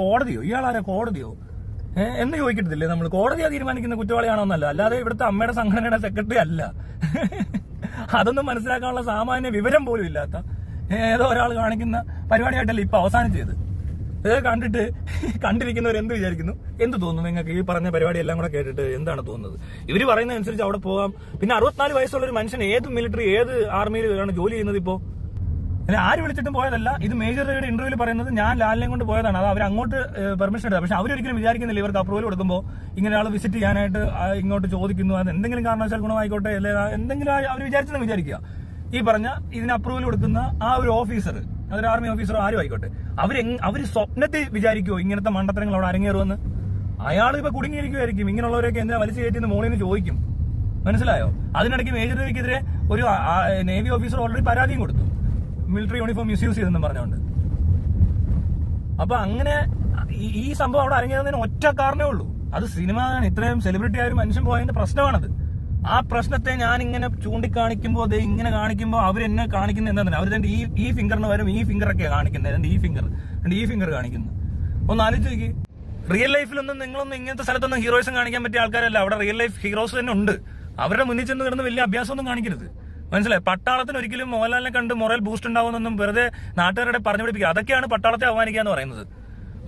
കോടതിയോ? ഇയാളാരെ കോടതിയോ? എന്ന് ചോദിക്കത്തില്ലേ നമ്മൾ കോടതിയാ തീരുമാനിക്കുന്ന കുറ്റവാളിയാണോന്നല്ല അല്ലാതെ ഇവിടുത്തെ അമ്മയുടെ സംഘടനയുടെ സെക്രട്ടറി അല്ല. അതൊന്നും മനസ്സിലാക്കാനുള്ള സാമാന്യ വിവരം പോലും ഇല്ലാത്ത ഏതോ ഒരാൾ കാണിക്കുന്ന പരിപാടിയായിട്ടല്ല ഇപ്പൊ അവസാനം അവസാനിച്ചത്. ഇത് കണ്ടിട്ട് കണ്ടിരിക്കുന്നവർ എന്ത് വിചാരിക്കുന്നു? എന്ത് തോന്നുന്നു നിങ്ങൾക്ക് ഈ പറഞ്ഞ പരിപാടി എല്ലാം കൂടെ കേട്ടിട്ട് എന്താണ് തോന്നുന്നത്? ഇവർ പറയുന്നതനുസരിച്ച് അവിടെ പോകാം. പിന്നെ അറുപത്തിനാല് വയസ്സുള്ള ഒരു മനുഷ്യൻ ഏത് മിലിറ്ററി ഏത് ആർമിയിലാണ് ജോലി ചെയ്യുന്നത് ഇപ്പോ? അല്ല ആര് വിളിച്ചിട്ടും പോയതല്ല. ഇത് മേജർ റെയുടെ ഇന്റർവ്യൂവിൽ പറയുന്നത് ഞാൻ ലാലിനെ കൊണ്ട് പോയതാണ്. അത് അവർ അങ്ങോട്ട് പെർമിഷൻ എടുത്തത്. പക്ഷെ അവരൊരിക്കലും വിചാരിക്കുന്നില്ല ഇവർക്ക് അപ്രൂവൽ കൊടുക്കുമ്പോൾ ഇങ്ങനെ ആൾ വിസിറ്റ് ചെയ്യാനായിട്ട് ഇങ്ങോട്ട് ചോദിക്കുന്നു. അത് എന്തെങ്കിലും കാരണവശാൽ ഗുണമായിക്കോട്ടെ അല്ലെ? എന്തെങ്കിലും അവർ വിചാരിച്ചെന്ന് വിചാരിക്കുക. ഈ പറഞ്ഞ ഇതിന് അപ്രൂവൽ കൊടുക്കുന്ന ആ ഒരു ഓഫീസർ അതൊരു ആർമി ഓഫീസർ ആരും ആയിക്കോട്ടെ. അവർ അവർ സ്വപ്നത്തിൽ വിചാരിക്കുമോ ഇങ്ങനത്തെ മണ്ടത്തരങ്ങൾ അവിടെ അരങ്ങേറുമെന്ന്? അയാൾ ഇപ്പൊ കുടുങ്ങിയിരിക്കുമായിരിക്കും ഇങ്ങനെയുള്ളവരൊക്കെ എന്താ വലിച്ചു കയറ്റിന്ന് മോളിൽ നിന്ന് ചോദിക്കും. മനസ്സിലായോ? അതിനിടയ്ക്ക് മേജർ രവിക്കെതിരെ ഒരു നേവി ഓഫീസർ ഓൾറെഡി പരാതിയും കൊടുത്തു. മിലിറ്ററി യൂണിഫോം മിസ്യൂസ് ചെയ്തെന്നും പറഞ്ഞുകൊണ്ട്. അപ്പൊ അങ്ങനെ ഈ- സംഭവം അവിടെ അരങ്ങേറുന്നതിന് ഒറ്റ കാരണമേ ഉള്ളൂ. അത് സിനിമ ഇത്രയും സെലിബ്രിറ്റി ആയ ഒരു മനുഷ്യൻ പോയതിന്റെ പ്രശ്നമാണത്. ആ പ്രശ്നത്തെ ഞാൻ ഇങ്ങനെ ചൂണ്ടിക്കാണിക്കുമ്പോൾ ദേ ഇങ്ങനെ കാണിക്കുമ്പോൾ എന്നെ കാണിക്കുന്നത് എന്താ അവർ ഈ ഈ ഫിംഗറിന് വരും ഈ ഫിംഗറൊക്കെ കാണിക്കുന്നത് ഈ ഫിംഗർ ഈ ഫിംഗർ കാണിക്കുന്നു. ഒന്ന് ആലോചിച്ച് നോക്കി. റിയൽ ലൈഫിലൊന്നും നിങ്ങളൊന്നും ഇങ്ങനത്തെ സ്ഥലത്തൊന്നും ഹീറോയിസം കാണിക്കാൻ പറ്റിയ ആൾക്കാരല്ല. അവിടെ റിയൽ ലൈഫ് ഹീറോസ് തന്നെ ഉണ്ട്. അവരുടെ മുന്നിൽ ചെന്ന് കിടന്ന് വലിയ അഭ്യാസമൊന്നും കാണിക്കരുത്. മനസ്സിലായി? പട്ടാളത്തിന് ഒരിക്കലും മോഹൻലാലിനെ കണ്ട് മൊറൽ ബൂസ്റ്റ് ഉണ്ടാവുന്നൊന്നും വെറുതെ നാട്ടുകാരുടെ പറഞ്ഞു പിടിപ്പിക്കുക. അതൊക്കെയാണ് പട്ടാളത്തെ അവമാനിക്കുക എന്ന് പറയുന്നത്.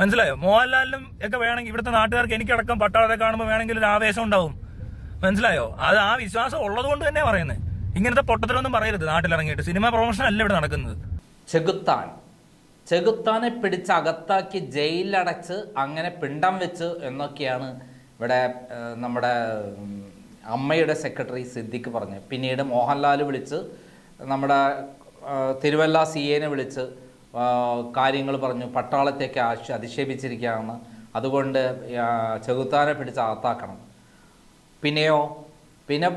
മനസ്സിലായോ? മോഹൻലാലിനും ഒക്കെ വേണമെങ്കിൽ ഇവിടുത്തെ നാട്ടുകാർക്ക് എനിക്കടക്കം പട്ടാളത്തെ കാണുമ്പോൾ വേണമെങ്കിൽ ഒരു ആവേശം ഉണ്ടാവും. മനസ്സിലായോ? അത് ആ വിശ്വാസം ഉള്ളത് കൊണ്ട് തന്നെ പറയുന്നത് ഇങ്ങനത്തെ പൊട്ടത്തിലൊന്നും പറയരുത് നാട്ടിലിറങ്ങിയിട്ട്. സിനിമ പ്രൊമോഷൻ അല്ല ഇവിടെ നടക്കുന്നത്. ചെകുത്താൻ. ചെകുത്താനെ പിടിച്ച് അകത്താക്കി ജയിലിലടച്ച് അങ്ങനെ പിണ്ടം വെച്ച് എന്നൊക്കെയാണ് ഇവിടെ നമ്മുടെ അമ്മയുടെ സെക്രട്ടറി സിദ്ദിഖ് പറഞ്ഞ്. പിന്നീട് മോഹൻലാൽ വിളിച്ച് നമ്മുടെ തിരുവല്ല സി എനെ വിളിച്ച് കാര്യങ്ങൾ പറഞ്ഞു. പട്ടാളത്തേക്ക് ആശ അധിക്ഷേപിച്ചിരിക്കുകയാണ്. അതുകൊണ്ട് ചെകുത്താനെ പിടിച്ച് അകത്താക്കണം. പിന്നെയോ? പിന്നെ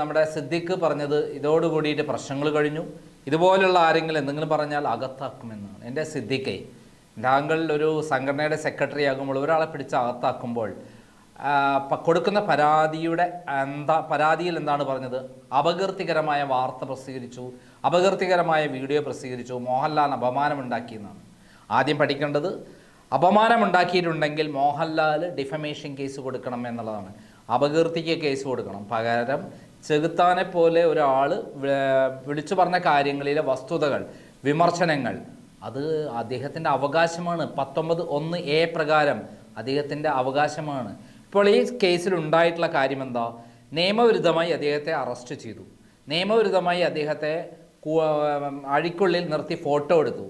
നമ്മുടെ സിദ്ദിഖ് പറഞ്ഞത് ഇതോട് കൂടിയിട്ട് പ്രശ്നങ്ങൾ കഴിഞ്ഞു. ഇതുപോലുള്ള ആരെങ്കിലും എന്തെങ്കിലും പറഞ്ഞാൽ അകത്താക്കുമെന്നാണ്. എന്റെ സിദ്ദിഖേ താങ്കൾ ഒരു സംഘടനയുടെ സെക്രട്ടറി ആകുമ്പോൾ ഒരാളെ പിടിച്ച് അകത്താക്കുമ്പോൾ കൊടുക്കുന്ന പരാതിയുടെ എന്താ പരാതിയിൽ എന്താണ് പറഞ്ഞത്? അപകീർത്തികരമായ വാർത്ത പ്രസിദ്ധീകരിച്ചു അപകീർത്തികരമായ വീഡിയോ പ്രസിദ്ധീകരിച്ചു മോഹൻലാൽ അപമാനമുണ്ടാക്കിയെന്നാണ്. ആദ്യം പഠിക്കേണ്ടത് അപമാനമുണ്ടാക്കിയിട്ടുണ്ടെങ്കിൽ മോഹൻലാൽ ഡിഫമേഷൻ കേസ് കൊടുക്കണം എന്നുള്ളതാണ്. അപകീർത്തിക്ക് കേസ് കൊടുക്കണം. പകരം ചെകുത്താനെ പോലെ ഒരാൾ വിളിച്ചു പറഞ്ഞ കാര്യങ്ങളിലെ വസ്തുതകൾ വിമർശനങ്ങൾ അത് അദ്ദേഹത്തിന്റെ അവകാശമാണ്. പത്തൊമ്പത് ഒന്ന് എ പ്രകാരം അദ്ദേഹത്തിന്റെ അവകാശമാണ്. ഇപ്പോൾ ഈ കേസിൽ ഉണ്ടായിട്ടുള്ള കാര്യം എന്താ നിയമവിരുദ്ധമായി അദ്ദേഹത്തെ അറസ്റ്റ് ചെയ്തു. നിയമവിരുദ്ധമായി അദ്ദേഹത്തെ അഴിക്കുള്ളിൽ നിർത്തി ഫോട്ടോ എടുത്തു.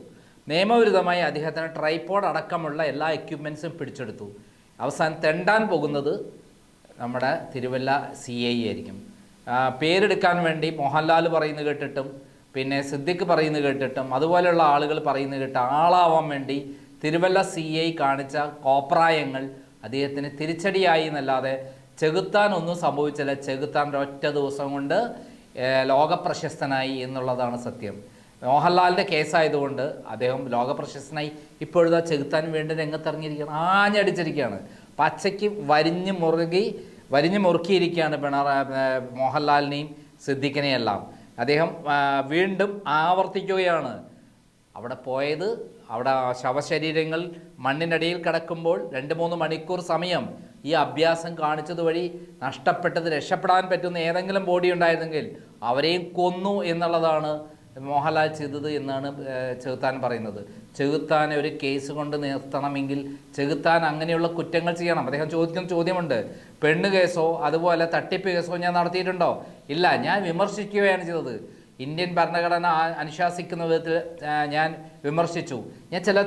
നിയമവിരുദ്ധമായി അദ്ദേഹത്തിന് ട്രൈപോഡ് അടക്കമുള്ള എല്ലാ എക്യുപ്മെൻസും പിടിച്ചെടുത്തു. അവസാനം തെണ്ടാൻ പോകുന്നത് നമ്മുടെ തിരുവല്ല സി ഐ ആയിരിക്കും. ആ, പേരെടുക്കാൻ വേണ്ടി മോഹൻലാൽ പറയുന്നത് കേട്ടിട്ടും പിന്നെ സിദ്ദിഖ് പറയുന്നത് കേട്ടിട്ടും അതുപോലെയുള്ള ആളുകൾ പറയുന്നത് കേട്ട് ആളാവാൻ വേണ്ടി തിരുവല്ല സി ഐ കാണിച്ച കോപ്രായങ്ങൾ അദ്ദേഹത്തിന് തിരിച്ചടിയായി എന്നല്ലാതെ ചെകുത്താൻ ഒന്നും സംഭവിച്ചില്ല. ചെകുത്താൻ ഒറ്റ ദിവസം കൊണ്ട് ലോകപ്രശസ്തനായി എന്നുള്ളതാണ് സത്യം. മോഹൻലാലിന്റെ കേസായതുകൊണ്ട് അദ്ദേഹം ലോകപ്രശസ്തനായി ഇപ്പോഴത്തെ ചെകുത്താൻ വേണ്ടി രംഗത്തിറങ്ങിയിരിക്കുകയാണ്. ആഞ്ഞടിച്ചിരിക്കുകയാണ്. പച്ചയ്ക്ക് വരിഞ്ഞ് മുറുകി വരിഞ്ഞ് മുറുക്കിയിരിക്കുകയാണ് പിണറായി മോഹൻലാലിനെയും സിദ്ദിഖിനെയെല്ലാം അദ്ദേഹം വീണ്ടും ആവർത്തിക്കുകയാണ്. അവിടെ പോയത് അവിടെ ശവശരീരങ്ങൾ മണ്ണിനടിയിൽ കിടക്കുമ്പോൾ രണ്ട് മൂന്ന് മണിക്കൂർ സമയം ഈ അഭ്യാസം കാണിച്ചത് വഴി നഷ്ടപ്പെട്ടത് രക്ഷപ്പെടാൻ പറ്റുന്ന ഏതെങ്കിലും ബോഡി ഉണ്ടായിരുന്നെങ്കിൽ അവരെയും കൊന്നു എന്നുള്ളതാണ് മോഹൻലാൽ ചെയ്തത് എന്നാണ് ചെകുത്താൻ പറയുന്നത്. ചെകുത്താനെ ഒരു കേസ് കൊണ്ട് നിർത്തണമെങ്കിൽ ചെകുത്താൻ അങ്ങനെയുള്ള കുറ്റങ്ങൾ ചെയ്യണം. അദ്ദേഹം ചോദിക്കുന്ന ചോദ്യമുണ്ട്. പെണ്ണ് കേസോ അതുപോലെ തട്ടിപ്പ് കേസോ ഞാൻ നടത്തിയിട്ടുണ്ടോ? ഇല്ല ഞാൻ വിമർശിക്കുകയാണ് ചെയ്തത്. ഇന്ത്യൻ ഭരണഘടന അനുശാസിക്കുന്ന വിധത്തിൽ ഞാൻ വിമർശിച്ചു. ഞാൻ ചില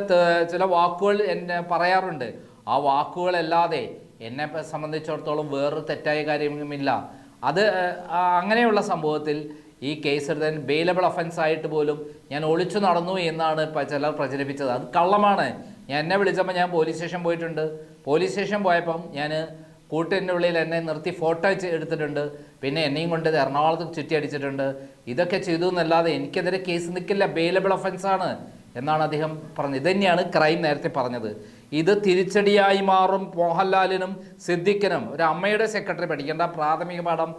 ചില വാക്കുകൾ എന്നെ പറയാറുണ്ട്. ആ വാക്കുകളല്ലാതെ എന്നെ സംബന്ധിച്ചിടത്തോളം വേറൊരു തെറ്റായ കാര്യമില്ല അത് അങ്ങനെയുള്ള സംഭവത്തിൽ ഈ കേസ് എടുത്താൽ ബെയിലബിൾ ഒഫൻസ് ആയിട്ട് പോലും ഞാൻ ഒളിച്ചു നടന്നു എന്നാണ് ചിലർ പ്രചരിപ്പിച്ചത്. അത് കള്ളമാണ്. ഞാൻ എന്നെ വിളിച്ചപ്പോൾ ഞാൻ പോലീസ് സ്റ്റേഷൻ പോയിട്ടുണ്ട്. പോലീസ് സ്റ്റേഷൻ പോയപ്പം ഞാൻ കൂട്ടിന്റെ ഉള്ളിൽ എന്നെ നിർത്തി ഫോട്ടോ എടുത്തിട്ടുണ്ട്. പിന്നെ എന്നെയും കൊണ്ട് എറണാകുളത്തും എറണാകുളത്ത് ചുറ്റി അടിച്ചിട്ടുണ്ട് ഇതൊക്കെ ചെയ്തു എന്നല്ലാതെ എനിക്കെതിരെ കേസ് നിൽക്കില്ല. ബെയിലബിൾ ഒഫൻസ് ആണ് എന്നാണ് അദ്ദേഹം പറഞ്ഞത്. ഇത് തന്നെയാണ് ക്രൈം നേരത്തെ പറഞ്ഞത്. ഇത് തിരിച്ചടിയായി മാറും. മോഹൻലാലിനും സിദ്ദിഖിനും ഒരു അമ്മയുടെ സെക്രട്ടറി പഠിക്കേണ്ട പ്രാഥമിക പാഠം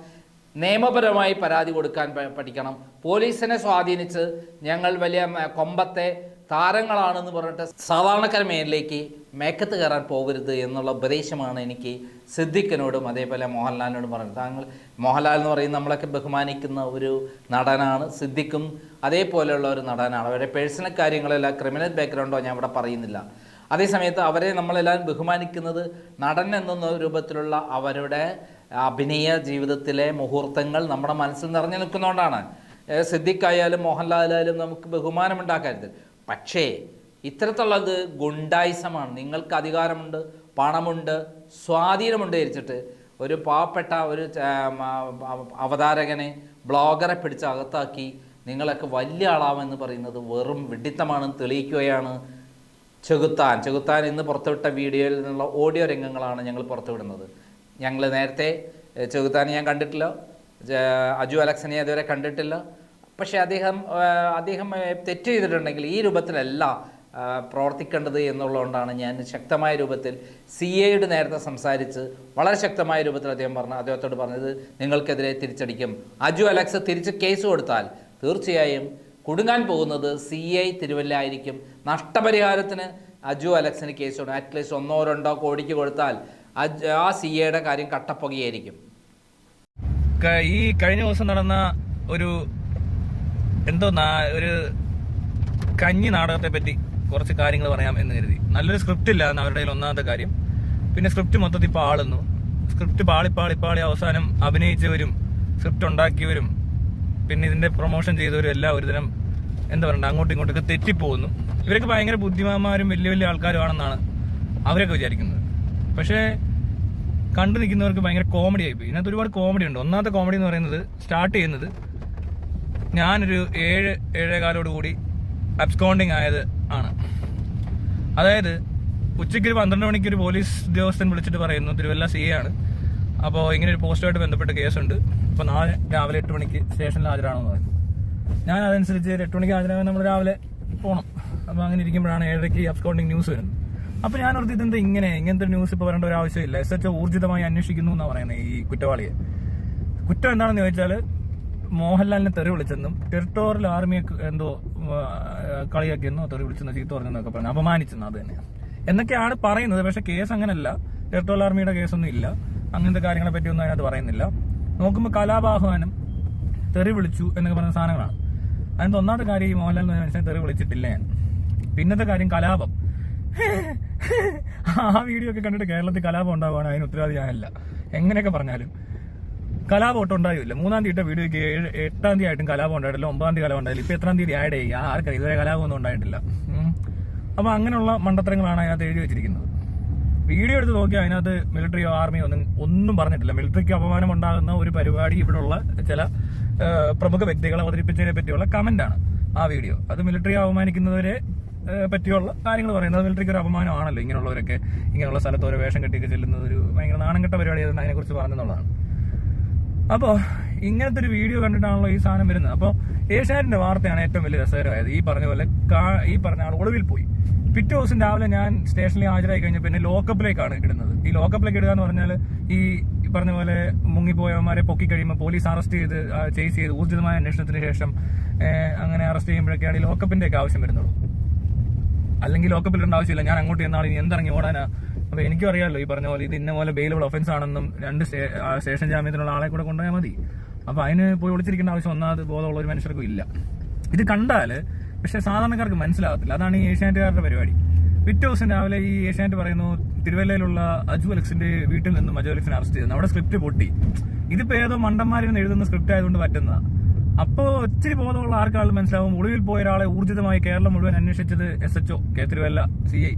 നിയമപരമായി പരാതി കൊടുക്കാൻ പഠിക്കണം. പോലീസിനെ സ്വാധീനിച്ച് ഞങ്ങൾ വലിയ കൊമ്പത്തെ താരങ്ങളാണെന്ന് പറഞ്ഞിട്ട് സാധാരണക്കാര മേലിലേക്ക് മേക്കത്ത് കയറാൻ പോകരുത് എന്നുള്ള ഉപദേശമാണ് എനിക്ക് സിദ്ദിഖിനോടും അതേപോലെ മോഹൻലാലിനോടും പറഞ്ഞത്. താങ്കൾ മോഹൻലാൽ എന്ന് പറയുന്ന നമ്മളൊക്കെ ബഹുമാനിക്കുന്ന ഒരു നടനാണ്. സിദ്ദിഖും അതേപോലെയുള്ള ഒരു നടനാണ്. അവരുടെ പേഴ്സണൽ കാര്യങ്ങളെല്ലാം ക്രിമിനൽ ബാക്ക്ഗ്രൗണ്ടോ ഞാൻ ഇവിടെ പറയുന്നില്ല. അതേസമയത്ത് അവരെ നമ്മളെല്ലാം ബഹുമാനിക്കുന്നത് നടൻ എന്ന രൂപത്തിലുള്ള അവരുടെ അഭിനയ ജീവിതത്തിലെ മുഹൂർത്തങ്ങൾ നമ്മുടെ മനസ്സിൽ നിറഞ്ഞു നിൽക്കുന്നതുകൊണ്ടാണ് സിദ്ദിഖായാലും മോഹൻലാലായാലും നമുക്ക് ബഹുമാനമുണ്ടാക്കരുത്. പക്ഷേ ഇത്തരത്തിലുള്ളത് ഗുണ്ടായിസമാണ്. നിങ്ങൾക്ക് അധികാരമുണ്ട് പണമുണ്ട് സ്വാധീനമുണ്ട് ധരിച്ചിട്ട് ഒരു പാവപ്പെട്ട ഒരു അവതാരകനെ ബ്ലോഗറെ പിടിച്ച് അകത്താക്കി നിങ്ങളൊക്കെ വലിയ ആളാവെന്ന് പറയുന്നത് വെറും വിഡിത്തമാണെന്ന് തെളിയിക്കുകയാണ്. ചെകുത്താൻ ചെകുത്താൻ ഇന്ന് പുറത്തുവിട്ട വീഡിയോയിൽ നിന്നുള്ള ഓഡിയോ രംഗങ്ങളാണ് ഞങ്ങൾ പുറത്തുവിടുന്നത്. ഞങ്ങൾ നേരത്തെ ചെകുത്താൻ ഞാൻ കണ്ടിട്ടില്ല. അജു അലക്സനെ അതുവരെ കണ്ടിട്ടില്ല. പക്ഷേ അദ്ദേഹം അദ്ദേഹം തെറ്റ് ചെയ്തിട്ടുണ്ടെങ്കിൽ ഈ രൂപത്തിലല്ല പ്രവർത്തിക്കേണ്ടത് എന്നുള്ളതുകൊണ്ടാണ് ഞാൻ ശക്തമായ രൂപത്തിൽ സി എയുടെ നേരത്തെ സംസാരിച്ച് വളരെ ശക്തമായ രൂപത്തിൽ അദ്ദേഹം പറഞ്ഞു അദ്ദേഹത്തോട് പറഞ്ഞത് നിങ്ങൾക്കെതിരെ തിരിച്ചടിക്കും. അജു അലക്സ് തിരിച്ച് കേസ് കൊടുത്താൽ തീർച്ചയായും കുടുങ്ങാൻ പോകുന്നത് സി ഐ തിരുവല്ല ആയിരിക്കും. നഷ്ടപരിഹാരത്തിന് അജു അലക്സിന് കേസ് കൊടുക്കും അറ്റ്ലീസ്റ്റ് ഒന്നോ രണ്ടോ കോടിക്ക് കൊടുത്താൽ ആ സി എയുടെ കാര്യം കട്ടപ്പുകയായിരിക്കും. ഈ കഴിഞ്ഞ ദിവസം നടന്ന ഒരു എന്തോ ഒരു കഞ്ഞി നാടകത്തെ പറ്റി കുറച്ച് കാര്യങ്ങൾ പറയാം എന്ന് കരുതി. നല്ലൊരു സ്ക്രിപ്റ്റ് ഇല്ല എന്ന് അവരുടെ ഒന്നാമത്തെ കാര്യം. പിന്നെ സ്ക്രിപ്റ്റ് മൊത്തത്തിൽ പാളുന്നു സ്ക്രിപ്റ്റ് പാളി പാളി പാളി അവസാനം അഭിനയിച്ചവരും സ്ക്രിപ്റ്റ് ഉണ്ടാക്കിയവരും പിന്നെ ഇതിന്റെ പ്രൊമോഷൻ ചെയ്തവരും എല്ലാം ഒരുതരം എന്താ പറയണ്ട അങ്ങോട്ടും ഇങ്ങോട്ടൊക്കെ തെറ്റിപ്പോകുന്നു. ഇവരൊക്കെ ഭയങ്കര ബുദ്ധിമാന്മാരും വലിയ വലിയ ആൾക്കാരുമാണെന്നാണ് അവരൊക്കെ വിചാരിക്കുന്നത്. പക്ഷേ കണ്ടു നിൽക്കുന്നവർക്ക് ഭയങ്കര കോമഡി ആയിപ്പോയി. ഇതിനകത്ത് ഒരുപാട് കോമഡി ഉണ്ട്. ഒന്നാമത്തെ കോമഡി എന്ന് പറയുന്നത് സ്റ്റാർട്ട് ചെയ്യുന്നത് ഞാനൊരു ഏഴ് ഏഴേകാലോട് കൂടി അബ്സ്കോണ്ടിങ് ആയത് ആണ്. അതായത് ഉച്ചയ്ക്ക് ഒരു പന്ത്രണ്ട് മണിക്ക് ഒരു പോലീസ് ഉദ്യോഗസ്ഥൻ വിളിച്ചിട്ട് പറയുന്നു തിരുവല്ല സി ആണ്. അപ്പോൾ ഇങ്ങനെ ഒരു പോസ്റ്റുമായിട്ട് ബന്ധപ്പെട്ട് കേസുണ്ട്. അപ്പോൾ നാളെ രാവിലെ എട്ട് മണിക്ക് സ്റ്റേഷനിൽ ഹാജരാണെന്ന് പറഞ്ഞു. ഞാൻ അതനുസരിച്ച് എട്ട് മണിക്ക് ഹാജരാകാൻ നമ്മൾ രാവിലെ പോകണം അപ്പോൾ അങ്ങനെ ഇരിക്കുമ്പോഴാണ് ഏഴരയ്ക്ക് അബ്സ്കോണ്ടിങ് ന്യൂസ് വരുന്നത്. അപ്പോൾ ഞാൻ ഓർത്ത് ഇതെന്താ ഇങ്ങനെ? ഇങ്ങനത്തെ ന്യൂസ് ഇപ്പോൾ വരേണ്ട ഒരു ആവശ്യമില്ല. എസ് എച്ച് ഊർജിതമായി അന്വേഷിക്കുന്നു എന്നാണ് പറയുന്നത് ഈ കുറ്റവാളിയെ. കുറ്റം എന്താണെന്ന് ചോദിച്ചാൽ മോഹൻലാലിനെ തെറി വിളിച്ചെന്നും ടെറിട്ടോറിയൽ ആർമിയെ എന്തോ കളിയാക്കിയെന്നോ തെറി വിളിച്ചെന്നോ ചീത്ത പറഞ്ഞെന്നൊക്കെ പറഞ്ഞു. അപമാനിച്ചെന്ന് അത് തന്നെ എന്നൊക്കെയാണ് പറയുന്നത്. പക്ഷെ കേസ് അങ്ങനല്ല ടെറിട്ടോറിയൽ ആർമിയുടെ കേസൊന്നും ഇല്ല. അങ്ങനത്തെ കാര്യങ്ങളെ പറ്റിയൊന്നും അതിനകത്ത് പറയുന്നില്ല. നോക്കുമ്പോൾ കലാപാഹ്വാനം തെറി വിളിച്ചു എന്നൊക്കെ പറയുന്ന സാധനങ്ങളാണ്. അതിനകത്ത് ഒന്നാമത്തെ കാര്യം ഈ മോഹൻലാൽ മനുഷ്യനെ തെറി വിളിച്ചിട്ടില്ല ഞാൻ. പിന്നത്തെ കാര്യം കലാപം. ആ വീഡിയോ ഒക്കെ കണ്ടിട്ട് കേരളത്തിൽ കലാപം ഉണ്ടാവുകയാണ്. അതിന് ഉത്തരവാദി ഞാനല്ല. എങ്ങനെയൊക്കെ പറഞ്ഞാലും. കലാപം ഒട്ടും ഉണ്ടായില്ല. മൂന്നാം തീയതി ഇട്ട വീഡിയോയ്ക്ക് ഏഴ് എട്ടാം തീയതി ആയിട്ടും കലാപം ഉണ്ടായിട്ടില്ല ഒമ്പതാം തീയതി കലാപം ഉണ്ടായില്ല. ഇപ്പൊ എത്രാം തീയതി ആഡ് ചെയ്യുക ആർക്കറിയാം. ഇതുവരെ കലാപം ഒന്നും ഉണ്ടായിട്ടില്ല. അപ്പൊ അങ്ങനെയുള്ള മണ്ടത്തരങ്ങളാണ് അതിനകത്ത് എഴുതി വെച്ചിരിക്കുന്നത്. വീഡിയോ എടുത്ത് നോക്കിയാൽ അതിനകത്ത് മിലിറ്ററിയോ ആർമിയോ ഒന്നും ഒന്നും പറഞ്ഞിട്ടില്ല. മിലിറ്ററിക്ക് അപമാനം ഉണ്ടാകുന്ന ഒരു പരിപാടി ഇവിടെയുള്ള ചില പ്രമുഖ വ്യക്തികളെ അവതരിപ്പിച്ചതിനെ പറ്റിയുള്ള കമന്റാണ് ആ വീഡിയോ അത് മിലിറ്ററി അപമാനിക്കുന്നവരെ പറ്റിയുള്ള കാര്യങ്ങൾ പറയുന്നത് മിലിറ്ററിക്ക് ഒരു അപമാനമാണല്ലോ ഇങ്ങനെയുള്ളവരൊക്കെ. ഇങ്ങനെയുള്ള സ്ഥലത്ത് ഓരോ വേഷം കെട്ടിയൊക്കെ ചെല്ലുന്നത് ഒരു ഭയങ്കര നാണം കെട്ട പരിപാടി അതിനെക്കുറിച്ച് പറഞ്ഞെന്നുള്ളതാണ്. അപ്പോൾ ഇങ്ങനത്തെ ഒരു വീഡിയോ കണ്ടിട്ടാണല്ലോ ഈ സാധനം വരുന്നത്. അപ്പോൾ ഏഷ്യാനെറ്റിന്റെ വാർത്തയാണ് ഏറ്റവും വലിയ രസകരമായത്. ഈ പറഞ്ഞ പോലെ ഈ പറഞ്ഞ ആൾ ഒളിവിൽ പോയി. പിറ്റേ ദിവസം രാവിലെ ഞാൻ സ്റ്റേഷനിൽ ഹാജരായി കഴിഞ്ഞ പിന്നെ ലോക്കപ്പിലേക്കാണ് ഇടുന്നത്. ഈ ലോക്കപ്പിലേക്ക് ഇടുക എന്ന് പറഞ്ഞാൽ ഈ പറഞ്ഞ പോലെ മുങ്ങിപ്പോയവന്മാരെ പൊക്കി കഴിയുമ്പോൾ പോലീസ് അറസ്റ്റ് ചെയ്ത് ചേസ് ചെയ്ത് ഊർജിതമായ അന്വേഷണത്തിന് ശേഷം അങ്ങനെ അറസ്റ്റ് ചെയ്യുമ്പോഴൊക്കെയാണ് ഈ ലോക്കപ്പിന്റെ ഒക്കെ ആവശ്യം വരുന്നുള്ളൂ അല്ലെങ്കിൽ ലോക്കപ്പിൽ ഇടേണ്ട ആവശ്യമില്ല. ഞാൻ അങ്ങോട്ട് ചെന്നാൽ ഇനി എന്തിറങ്ങി ഓടാനാ? അപ്പൊ എനിക്കും അറിയാമല്ലോ ഈ പറഞ്ഞ പോലെ ഇത് ഇന്ന പോലെ ബെയിലബിൾ ഒഫൻസ് ആണെന്നും രണ്ട് സ്റ്റേഷൻ ജാമ്യത്തിനുള്ള ആളെ കൂടെ കൊണ്ടുപോയാൽ മതി. അപ്പൊ അതിന് പോയി വിളിച്ചിരിക്കേണ്ട ആവശ്യം ഒന്നാമത് ബോധമുള്ള ഒരു മനുഷ്യർക്കും ഇല്ല. ഇത് കണ്ടാൽ പക്ഷെ സാധാരണക്കാർക്ക് മനസ്സിലാകത്തില്ല. അതാണ് ഈ ഏഷ്യാനെറ്റുകാരുടെ പരിപാടി. പിറ്റേ ദിവസം രാവിലെ ഈ ഏഷ്യാനെറ്റ് പറയുന്നു തിരുവല്ലയിലുള്ള അജു അലക്സിന്റെ വീട്ടിൽ നിന്നും അജു അലക്സിനെ അറസ്റ്റ് ചെയ്തു. അവിടെ സ്ക്രിപ്റ്റ് പൊട്ടി. ഇതിപ്പോ ഏതോ മണ്ടന്മാരിൽ എഴുതുന്ന സ്ക്രിപ്റ്റ് ആയതുകൊണ്ട് പറ്റുന്നതാ. അപ്പോ ഒത്തിരി ബോധമുള്ള ആർക്കാളും മനസ്സിലാവും ഒളിവിൽ പോയ ഒരാളെ ഊർജിതമായി കേരളം മുഴുവൻ അന്വേഷിച്ചത് S H O K Thiruvalla C I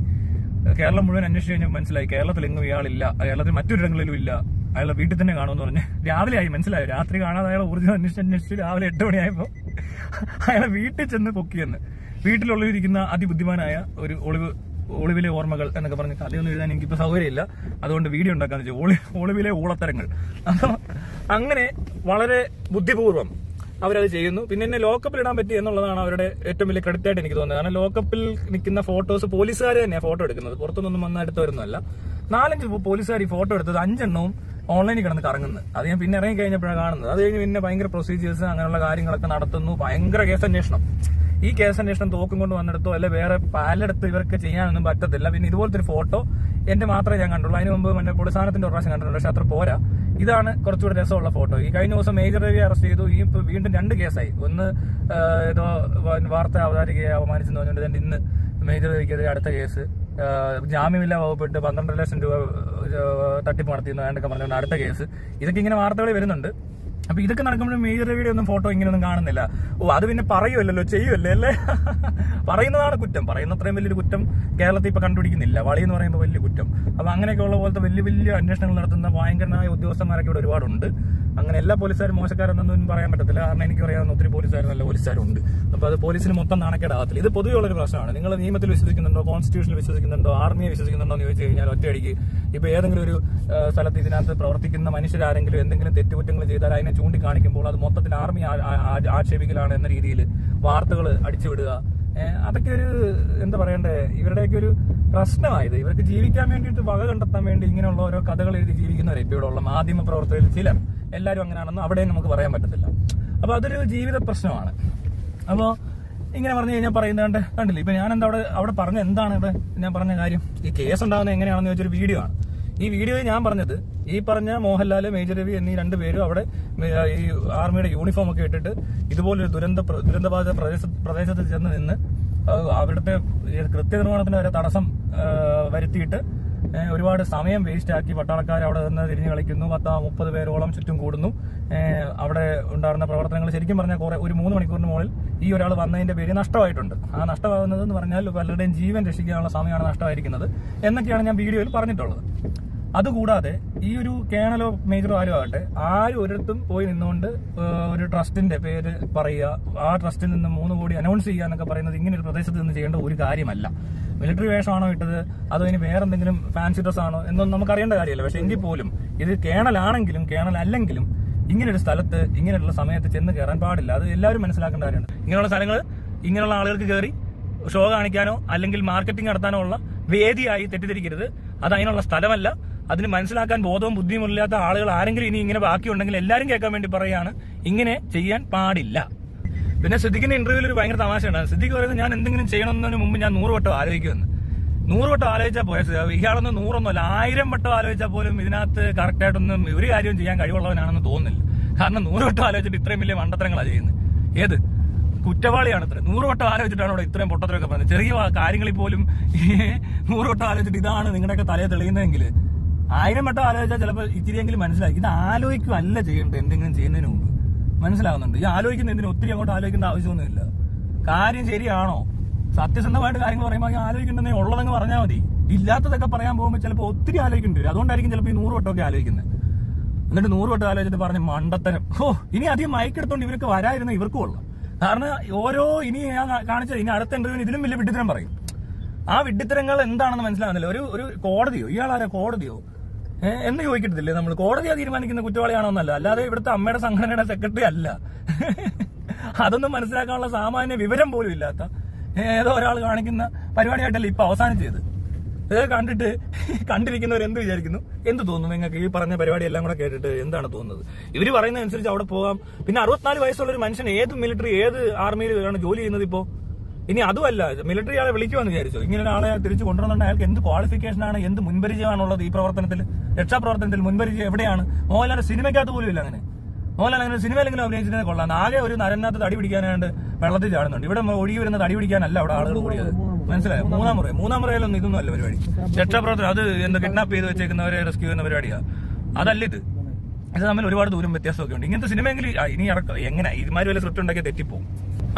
Keralam മുഴുവൻ അന്വേഷിച്ച് കഴിഞ്ഞാൽ മനസ്സിലായി കേരളത്തിൽ എങ്ങും ഇയാളില്ല കേരളത്തിൽ മറ്റൊരിടങ്ങളിലും ഇല്ല. അയാളെ വീട്ടിൽ തന്നെ കാണുമെന്ന് പറഞ്ഞ് രാവിലെ ആയി മനസ്സിലായി? രാത്രി കാണാതെ അയാളെ ഊർജം അന്വേഷിച്ച് അന്വേഷിച്ച് രാവിലെ എട്ട് മണിയായപ്പോ അയാളെ വീട്ടിൽ ചെന്ന് പൊക്കിയെന്ന്. വീട്ടിലുള്ളിരിക്കുന്ന അതിബുദ്ധിമാനായ ഒരു ഒളിവ് ഒളിവിലെ ഓർമ്മകൾ എന്നൊക്കെ പറഞ്ഞ് കഥയൊന്നും എഴുതാൻ എനിക്കിപ്പോ സൗകര്യമില്ല. അതുകൊണ്ട് വീഡിയോ ഉണ്ടാക്കാന്ന് വെച്ചാൽ ഒളിവിലെ ഊളത്തരങ്ങൾ. അപ്പൊ അങ്ങനെ വളരെ ബുദ്ധിപൂർവം അവരത് ചെയ്യുന്നു. പിന്നെ എന്നെ ലോക്കപ്പിൽ ഇടാൻ പറ്റി എന്നുള്ളതാണ് അവരുടെ ഏറ്റവും വലിയ ക്രെഡിറ്റ് ആയിട്ട് എനിക്ക് തോന്നുന്നത്. കാരണം ലോക്കപ്പിൽ നിൽക്കുന്ന ഫോട്ടോസ് പോലീസുകാർ തന്നെയാണ് ഫോട്ടോ എടുക്കുന്നത്. പുറത്തുനിന്നൊന്നും വന്ന് എടുത്തവരൊന്നുമല്ല. നാലഞ്ച് പോലീസുകാർ ഈ ഫോട്ടോ എടുത്തത് അഞ്ചെണ്ണവും ഓൺലൈനിൽ കിടന്ന് കറങ്ങുന്നത്. അത് ഞാൻ പിന്നെ ഇറങ്ങി കഴിഞ്ഞപ്പോഴാണ് കാണുന്നത്. അത് കഴിഞ്ഞ് പിന്നെ ഭയങ്കര പ്രൊസീജിയേഴ്സ് അങ്ങനെയുള്ള കാര്യങ്ങളൊക്കെ നടത്തുന്നു. ഭയങ്കര കേസ് അന്വേഷണം. ഈ കേസ് അന്വേഷണം തോക്കും കൊണ്ട് വന്നെടുത്തോ അല്ലെ വേറെ പലയിടത്ത് ഇവർക്ക് ചെയ്യാനൊന്നും പറ്റത്തില്ല. പിന്നെ ഇതുപോലത്തെ ഒരു ഫോട്ടോ എന്റെ മാത്രമേ ഞാൻ കണ്ടുള്ളൂ. അതിന് മുമ്പ് മറ്റേ പൊളിസാനത്തിന്റെ ഒരു പ്രാവശ്യം കണ്ടിട്ടുണ്ട്. പക്ഷെ അത്ര പോരാ. ഇതാണ് കുറച്ചുകൂടി രസമുള്ള ഫോട്ടോ ഈ കഴിഞ്ഞ ദിവസം മേജർ രവി അറസ്റ്റ് ചെയ്തു. ഈ വീണ്ടും രണ്ട് കേസായി ഒന്ന് ഏതോ വാർത്ത അവതാരികയെ അപമാനിച്ചെന്ന് പറഞ്ഞുകൊണ്ട് ഇന്ന് മേജർ രവിക്കെതിരെ അടുത്ത കേസ്. ജാമ്യമില്ല വകുപ്പിട്ട് പന്ത്രണ്ട് ലക്ഷം രൂപ തട്ടിപ്പ് നടത്തിയെന്ന് വേണ്ടൊക്കെ പറഞ്ഞുകൊണ്ട് അടുത്ത കേസ്. ഇതൊക്കെ ഇങ്ങനെ വാർത്തകൾ വരുന്നുണ്ട്. അപ്പൊ ഇതൊക്കെ നടക്കുമ്പോൾ മേജർ രവിയുടെ ഒന്നും ഫോട്ടോ ഇങ്ങനെയൊന്നും കാണുന്നില്ല. ഓ അത് പിന്നെ പറയുമല്ലോ ചെയ്യുമല്ലേ അല്ലേ? പറയുന്നതാണ് കുറ്റം. പറയുന്ന അത്രയും വലിയൊരു കുറ്റം കേരളത്തിൽ ഇപ്പൊ കണ്ടുപിടിക്കുന്നില്ല. വളി എന്ന് പറയുമ്പോൾ വലിയ കുറ്റം. അപ്പൊ അങ്ങനെയൊക്കെ ഉള്ള പോലത്തെ വലിയ വലിയ അന്വേഷണങ്ങൾ നടത്തുന്ന ഭയങ്കരനായ ഉദ്യോഗസ്ഥന്മാരൊക്കെ ഇവിടെ ഒരുപാടുണ്ട്. അങ്ങനെ എല്ലാ പോലീസുകാരും മോശക്കാരെന്നൊന്നും പറയാൻ പറ്റത്തില്ല. കാരണം എനിക്ക് അറിയാവുന്ന ഒത്തിരി പോലീസുകാർ നല്ല പോലീസുകാരുണ്ട്. അപ്പൊ അത് പോലീസിന് മൊത്തം നാണക്കേടാകത്തില്ല. ഇത് പൊതുവെയുള്ള ഒരു പ്രശ്നമാണ്. നിങ്ങൾ നിയമത്തിൽ വിശ്വസിക്കുന്നുണ്ടോ? കോൺസ്റ്റിറ്റ്യൂഷനിൽ വിശ്വസിക്കുന്നുണ്ടോ? ആർമിയെ വിശ്വസിക്കുന്നുണ്ടോ എന്ന് ചോദിച്ചു കഴിഞ്ഞാൽ ഒറ്റയടിക്ക് ഇപ്പൊ ഏതെങ്കിലും ഒരു സ്ഥലത്ത് ഇതിനകത്ത് പ്രവർത്തിക്കുന്ന മനുഷ്യരാരെങ്കിലും എന്തെങ്കിലും തെറ്റുകുറ്റങ്ങൾ ചെയ്താൽ അതിനെ ചൂണ്ടിക്കാണിക്കുമ്പോൾ അത് മൊത്തത്തിൽ ആർമി ആക്ഷേപിക്കലാണ് എന്ന രീതിയിൽ വാർത്തകൾ അടിച്ചുവിടുക. അതൊക്കെ ഒരു എന്താ പറയണ്ടേ ഇവരുടെയൊക്കെ ഒരു പ്രശ്നമായത്. ഇവർക്ക് ജീവിക്കാൻ വേണ്ടിയിട്ട് വക കണ്ടെത്താൻ വേണ്ടി ഇങ്ങനെയുള്ള ഓരോ കഥകൾ എഴുതി ജീവിക്കുന്നവരെ ഇപ്പോൾ ഉള്ള മാധ്യമ പ്രവർത്തകരിൽ ചിലർ എല്ലാവരും അങ്ങനെയാണെന്ന് അവിടെ നമുക്ക് പറയാൻ പറ്റത്തില്ല. അപ്പൊ അതൊരു ജീവിത പ്രശ്നമാണ്. അപ്പോ ഇങ്ങനെ പറഞ്ഞു കഴിഞ്ഞാൽ പറയുന്നത് കണ്ട് കണ്ടില്ല? ഇപ്പൊ ഞാൻ എന്താ അവിടെ അവിടെ പറഞ്ഞ എന്താണ് ഇവിടെ ഞാൻ പറഞ്ഞ കാര്യം? ഈ കേസ് ഉണ്ടാകുന്നത് എങ്ങനെയാണെന്ന് ചോദിച്ചൊരു വീഡിയോ ആണ്. ഈ വീഡിയോയിൽ ഞാൻ പറഞ്ഞത് ഈ പറഞ്ഞ മോഹൻലാൽ മേജർ രവി എന്നീ രണ്ടുപേരും അവിടെ ഈ ആർമിയുടെ യൂണിഫോം ഒക്കെ ഇട്ടിട്ട് ഇതുപോലൊരു ദുരന്ത പ്ര- ദുരന്തബാധിത പ്രദേശ- പ്രദേശത്ത് ചെന്ന് നിന്ന് അവിടുത്തെ കൃത്യനിർവഹണത്തിന് വരെ തടസ്സം വരുത്തിയിട്ട് ഒരുപാട് സമയം വേസ്റ്റ് ആക്കി പട്ടാളക്കാർ അവിടെ നിന്ന് തിരിഞ്ഞു കളിക്കുന്നു. പത്താ മുപ്പത് പേരോളം ചുറ്റും കൂടുന്നു. അവിടെ ഉണ്ടാകുന്ന പ്രവർത്തനങ്ങൾ ശരിക്കും പറഞ്ഞാൽ കുറെ ഒരു മൂന്ന് മണിക്കൂറിന് മുകളിൽ ഈ ഒരാൾ വന്നതിന്റെ പേര് നഷ്ടമായിട്ടുണ്ട്. ആ നഷ്ടമാകുന്നത് എന്ന് പറഞ്ഞാൽ പലരുടെയും ജീവൻ രക്ഷിക്കാനുള്ള സമയമാണ് നഷ്ടമായിരിക്കുന്നത് എന്നൊക്കെയാണ് ഞാൻ വീഡിയോയിൽ പറഞ്ഞിട്ടുള്ളത്. അതുകൂടാതെ ഈ ഒരു കേണലോ മേജറോ ആരും ആകട്ടെ ആരും ഒരിടത്തും പോയി നിന്നുകൊണ്ട് ഒരു ട്രസ്റ്റിന്റെ പേര് പറയുക ആ ട്രസ്റ്റിൽ നിന്ന് മൂന്ന് കോടി അനൗൺസ് ചെയ്യുക എന്നൊക്കെ പറയുന്നത് ഇങ്ങനെ ഒരു പ്രദേശത്ത് നിന്ന് ചെയ്യേണ്ട ഒരു കാര്യമല്ല. മിലിറ്ററി വേഷമാണോ ഇട്ടത്? അതോ ഇനി വേറെ എന്തെങ്കിലും ഫാൻസി ഡ്രസ് ആണോ? എന്നൊന്നും നമുക്ക് അറിയേണ്ട കാര്യമല്ല. പക്ഷെ എങ്കിൽ പോലും ഇത് കേണലാണെങ്കിലും കേണൽ അല്ലെങ്കിലും ഇങ്ങനൊരു സ്ഥലത്ത് ഇങ്ങനെയുള്ള സമയത്ത് ചെന്ന് കയറാൻ പാടില്ല. അത് എല്ലാവരും മനസ്സിലാക്കേണ്ട കാര്യമാണ്. ഇങ്ങനെയുള്ള സ്ഥലങ്ങൾ ഇങ്ങനെയുള്ള ആളുകൾക്ക് കയറി ഷോ കാണിക്കാനോ അല്ലെങ്കിൽ മാർക്കറ്റിംഗ് നടത്താനോ ഉള്ള വേദിയായി തെറ്റിദ്ധരിക്കരുത്. അത് അതിനുള്ള സ്ഥലമല്ല. അതിന് മനസ്സിലാക്കാൻ ബോധവും ബുദ്ധിയുമില്ലാത്ത ആളുകൾ ആരെങ്കിലും ഇനി ഇങ്ങനെ ബാക്കിയുണ്ടെങ്കിൽ എല്ലാവരും കേൾക്കാൻ വേണ്ടി പറയുകയാണ്. ഇങ്ങനെ ചെയ്യാൻ പാടില്ല. പിന്നെ സിദ്ദിഖിന്റെ ഇന്റർവ്യൂവിൽ ഒരു ഭയങ്കര തമാശയാണ് സിദ്ദിഖ് പറയുന്നത് ഞാൻ എന്തെങ്കിലും ചെയ്യണമെന്നതിന് മുമ്പ് ഞാൻ നൂറ് വട്ടം ആലോചിക്കുമെന്ന്. നൂറ് വട്ടം ആലോചിച്ചാൽ പോയ ഇയാളൊന്നും നൂറൊന്നുമല്ല ആയിരം വട്ടം ആലോചിച്ചാൽ പോലും ഇതിനകത്ത് കറക്റ്റായിട്ടൊന്നും ഒരു കാര്യവും ചെയ്യാൻ കഴിവുള്ളവനാണെന്ന് തോന്നുന്നില്ല. കാരണം നൂറ് വട്ടം ആലോചിച്ചിട്ട് ഇത്രയും വലിയ മണ്ടത്തരങ്ങളാണ് ചെയ്യുന്നത്. ഏത്? കുറ്റവാളിയാണ് ഇത്ര നൂറ് വട്ടം ആലോചിച്ചിട്ടാണ് ഇവിടെ ഇത്രയും പൊട്ടത്തരൊക്കെ പറഞ്ഞത് ചെറിയ കാര്യങ്ങളിൽ പോലും നൂറ് വട്ടം ആലോചിച്ചിട്ട് ഇതാണ് നിങ്ങളുടെയൊക്കെ തലയെ തെളിയുന്നതെങ്കിൽ ആയിരം വട്ടം ആലോചിച്ചാൽ ചിലപ്പോൾ ഇത്തിരിയെങ്കിലും മനസ്സിലാക്കി ഇത് ആലോചിക്കുകയല്ല ചെയ്യേണ്ടത് എന്തെങ്കിലും ചെയ്യുന്നതിന് മുമ്പ്. മനസ്സിലാവുന്നുണ്ട്. ഈ ആലോചിക്കുന്ന എന്തിനും ഒത്തിരി അങ്ങോട്ട് ആലോചിക്കേണ്ട ആവശ്യമൊന്നുമില്ല. കാര്യം ശരിയാണോ? സത്യസന്ധമായിട്ട് കാര്യങ്ങൾ പറയുമ്പോൾ അങ്ങ് ആലോചിക്കേണ്ടതേ ഉള്ളതെന്ന് പറഞ്ഞാൽ മതി. ഇല്ലാത്തതൊക്കെ പറയാൻ പോകുമ്പോൾ ചിലപ്പോൾ ഒത്തിരി ആലോചിക്കേണ്ടി വരും. അതുകൊണ്ടായിരിക്കും ചിലപ്പോൾ ഈ നൂറ് വട്ടമൊക്കെ ആലോചിക്കുന്നത് എന്നിട്ട് നൂറ് വട്ടം ആലോചിച്ചിട്ട് പറഞ്ഞ് മണ്ടത്തരം. ഓ ഇനി അധികം മയക്കെടുത്തോണ്ട് ഇവർക്ക് വരായിരുന്ന ഇവർക്കും ഉള്ളു. കാരണം ഓരോ ഇനി ഞാൻ കാണിച്ച ഇനി അടുത്ത ഇതിലും വലിയ വിഡിത്തരം പറയും. ആ വിഡിത്തരങ്ങൾ എന്താണെന്ന് മനസ്സിലാവുന്നില്ല. ഒരു ഒരു കോടതിയോ? ഇയാളാരോ കോടതിയോ? എന്ന് ചോദിക്കത്തില്ലേ? നമ്മൾ കോടതിയാ തീരുമാനിക്കുന്ന കുറ്റവാളിയാണോ എന്നല്ല. അല്ലാതെ ഇവിടുത്തെ അമ്മയുടെ സംഘടനയുടെ സെക്രട്ടറി അല്ല. അതൊന്നും മനസ്സിലാക്കാനുള്ള സാമാന്യ വിവരം പോലും ഇല്ലാത്ത ഏതോ ഒരാൾ കാണിക്കുന്ന പരിപാടിയായിട്ടല്ല ഇപ്പൊ അവസാനം അവസാനിച്ചത്. ഇത് കണ്ടിട്ട് കണ്ടിരിക്കുന്നവർ എന്ത് വിചാരിക്കുന്നു? എന്ത് തോന്നുന്നു നിങ്ങൾക്ക് ഈ പറഞ്ഞ പരിപാടി എല്ലാം കൂടെ കേട്ടിട്ട് എന്താണ് തോന്നുന്നത്? ഇവർ പറയുന്നതനുസരിച്ച് അവിടെ പോകാം. പിന്നെ അറുപത്തിനാല് വയസ്സുള്ള ഒരു മനുഷ്യൻ ഏത് മിലിറ്ററി ഏത് ആർമിയിലാണ് ജോലി ചെയ്യുന്നത് ഇപ്പോ? ഇനി അതുമല്ല മിലിറ്ററി ആളെ വിളിക്കുമെന്ന് വിചാരിച്ചു. ഇങ്ങനെ ഒരാളെ തിരിച്ചു കൊണ്ടുവരണം അയാൾക്ക് എന്ത് ക്വാളിഫിക്കേഷൻ ആണ് എന്ത് മുൻപരിചയമാണുള്ളത് ഈ പ്രവർത്തനത്തിൽ? രക്ഷാപ്രവർത്തനത്തിൽ മുൻപരിചയം എവിടെയാണ്? മോഹൻലാൽ സിനിമയ്ക്കകത്ത് പോലും ഇല്ല അങ്ങനെ. മോഹൻലാൽ അങ്ങനെ സിനിമയിലെങ്കിലും അഭിനയിച്ചിരുന്നത് കൊള്ളാം. ആകെ ഒരു നരനകത്ത് തടി പിടിക്കാനായിട്ട് വെള്ളത്തിൽ ചാടുന്നുണ്ട്. ഇവിടെ ഒഴുകി വരുന്ന തടി പിടിക്കാനല്ല അവിടെ ആളുകൾ കൂടിയത്. മനസ്സിലായോ? മൂന്നാം മുറ. മൂന്നാം മുറയിലൊന്നും ഇതൊന്നും അല്ല പരിപാടി. രക്ഷാപ്രവർത്തനം. അത് എന്താ കിഡ്നാപ്പ് ചെയ്ത് വെച്ചേക്കുന്നവരെ റെസ്ക്യൂ ചെയ്യുന്ന പരിപാടിയാ. അതല്ല ഇത്. ഇത് തമ്മിൽ ഒരുപാട് ദൂരം വ്യത്യാസമൊക്കെ ഉണ്ട്. ഇങ്ങനത്തെ സിനിമയെങ്കിലും ഇനി ഇറക്ക എങ്ങനെ? ഇതുമാതിരി വല്ല സ്ക്രിപ്റ്റ് ഉണ്ടാക്കിയ തെറ്റിപ്പോവും.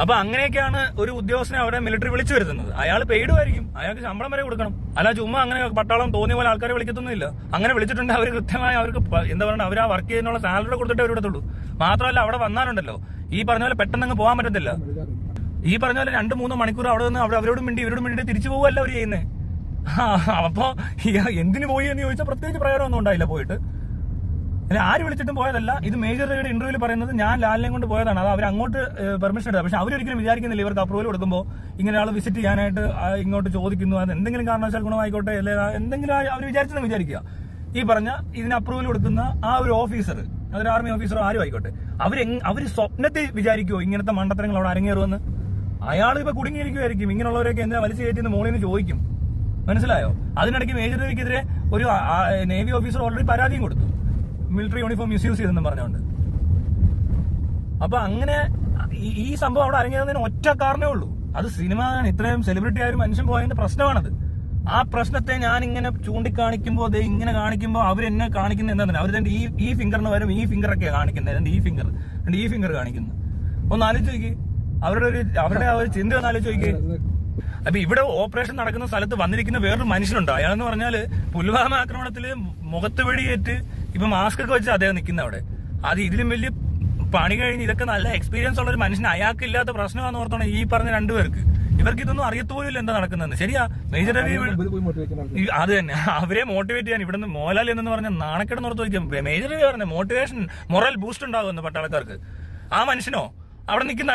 അപ്പൊ അങ്ങനെയൊക്കെയാണ് ഒരു ഉദ്യോഗസ്ഥനെ അവിടെ മിലിറ്ററി വിളിച്ചു വരുത്തുന്നത്. അയാൾ പെയ്ഡുമായിരിക്കും. അയാൾക്ക് ശമ്പളം വരെ കൊടുക്കണം. അല്ല ചുമ്മാ അങ്ങനെ പട്ടാളം തോന്നിയ പോലെ ആൾക്കാരെ വിളിക്കത്തൊന്നുമില്ല. അങ്ങനെ വിളിച്ചിട്ടുണ്ട്. അവർ കൃത്യമായി അവർക്ക് എന്താ പറയുക അവർ ആ വർക്ക് ചെയ്യുന്നുള്ള സാലറി കൊടുത്തിട്ട് അവർ വിടത്തുള്ളൂ മാത്രമല്ല അവിടെ വന്നാലുണ്ടല്ലോ. ഈ പറഞ്ഞ പോലെ പെട്ടെന്ന് അങ്ങ് പോകാൻ പറ്റത്തില്ല. ഈ പറഞ്ഞ പോലെ രണ്ട് മൂന്ന് മണിക്കൂർ അവിടെ നിന്ന് അവിടെ അവരോടും മിണ്ടി ഇവരോടും മിണ്ടി തിരിച്ചു പോവല്ല അവർ ചെയ്യുന്നത് അപ്പോ എന്തിനു പോയി എന്ന് ചോദിച്ചാൽ പ്രത്യേകിച്ച് പ്രയോജനം ഒന്നും ഉണ്ടായില്ല പോയിട്ട്. അല്ല ആര് വിളിച്ചിട്ടും പോയതല്ല. ഇത് മേജർ റേയുടെ ഇന്റർവ്യൂവിൽ പറയുന്നത് ഞാൻ ലാലിനെ കൊണ്ട് പോയതാണ്. അത് അവർ അങ്ങോട്ട് പെർമിഷൻ എടുത്തത്. പക്ഷെ അവരൊരിക്കലും വിചാരിക്കുന്നില്ല ഇവർക്ക് അപ്രൂവൽ കൊടുക്കുമ്പോൾ ഇങ്ങനെ ആൾ വിസിറ്റ് ചെയ്യാനായിട്ട് ഇങ്ങോട്ട് ചോദിക്കുന്നു. അത് എന്തെങ്കിലും കാരണവശാൽ ഗുണമായിക്കോട്ടെ അല്ലെ? എന്തെങ്കിലും അവർ വിചാരിച്ചെന്ന് വിചാരിക്കുക. ഈ പറഞ്ഞ ഇതിന് അപ്രൂവൽ കൊടുക്കുന്ന ആ ഒരു ഓഫീസർ അതൊരു ആർമി ഓഫീസറോ ആരും ആയിക്കോട്ടെ. അവർ അവർ സ്വപ്നത്തിൽ വിചാരിക്കുമോ ഇങ്ങനത്തെ മണ്ടത്തരങ്ങൾ അവിടെ അരങ്ങേറുമെന്ന്? അയാൾ ഇപ്പൊ കുടുങ്ങിയിരിക്കുമായിരിക്കും ഇങ്ങനെയുള്ളവരൊക്കെ എന്തിനാ വലിച്ചു കയറ്റിന്ന് മോളിൽ നിന്ന് ചോദിക്കും? മനസ്സിലായോ? അതിനിടയ്ക്ക് മേജർ രവിക്കെതിരെ ഒരു നേവി ഓഫീസർ ഓൾറെഡി പരാതിയും കൊടുത്തു. മിലിറ്ററി യൂണിഫോം മിസ്യൂസ് ചെയ്തെന്നും പറഞ്ഞുകൊണ്ട്. അപ്പൊ അങ്ങനെ ഈ- സംഭവം അവിടെ അരങ്ങേറുന്നതിന് ഒറ്റ കാരണമേ ഉള്ളൂ. അത് സിനിമ ഇത്രയും സെലിബ്രിറ്റി ആയ ഒരു മനുഷ്യൻ പോയതിന്റെ പ്രശ്നമാണത്. ആ പ്രശ്നത്തെ ഞാൻ ഇങ്ങനെ ചൂണ്ടിക്കാണിക്കുമ്പോൾ അത് ഇങ്ങനെ കാണിക്കുമ്പോൾ എന്നെ കാണിക്കുന്നത് എന്താ അവർ ഈ ഈ ഫിംഗറിന് വരും ഈ ഫിംഗർ ഒക്കെയാണ് കാണിക്കുന്നത്. രണ്ട് ഈ ഫിംഗർ രണ്ട് ഈ ഫിംഗർ കാണിക്കുന്നത്. ഒന്ന് ആലോചിച്ച് നോക്കി. അവരുടെ ഒരു അവരുടെ ആ ഒരു ചിന്ത ഒന്ന് നോക്കി. അപ്പൊ ഇവിടെ ഓപ്പറേഷൻ നടക്കുന്ന സ്ഥലത്ത് വന്നിരിക്കുന്ന വേറൊരു മനുഷ്യനുണ്ട്. അയാളെന്ന് പറഞ്ഞാൽ പുൽവാമ ആക്രമണത്തിൽ മുഖത്ത് വെടിയേറ്റ് ഇപ്പൊ മാസ്ക് ഒക്കെ വെച്ച് അദ്ദേഹം നിൽക്കുന്ന അവിടെ. അത് ഇതിലും വലിയ പണി കഴിഞ്ഞ് ഇതൊക്കെ നല്ല എക്സ്പീരിയൻസ് ഉള്ള ഒരു മനുഷ്യന് അയാൾക്ക് ഇല്ലാത്ത പ്രശ്നമാണെന്ന് ഓർത്തോണം ഈ പറഞ്ഞ രണ്ടുപേർക്ക് ഇവർക്ക് ഇതൊന്നും അറിയത്തോലും എന്താ നടക്കുന്നത്. ശരിയാ? മേജർ രവി അത് തന്നെ. അവരെ മോട്ടിവേറ്റ് ചെയ്യാൻ ഇവിടുന്ന് മോഹൻലാൽ എന്ന് പറഞ്ഞ നാണക്കെട്ട് നിർത്തി വയ്ക്കും മേജർ രവി പറഞ്ഞ മോട്ടിവേഷൻ മൊറൽ ബൂസ്റ്റ് ഉണ്ടാകുമെന്ന് പട്ടാളക്കാർക്ക്. ആ മനുഷ്യനോ? അവിടെ നിൽക്കുന്ന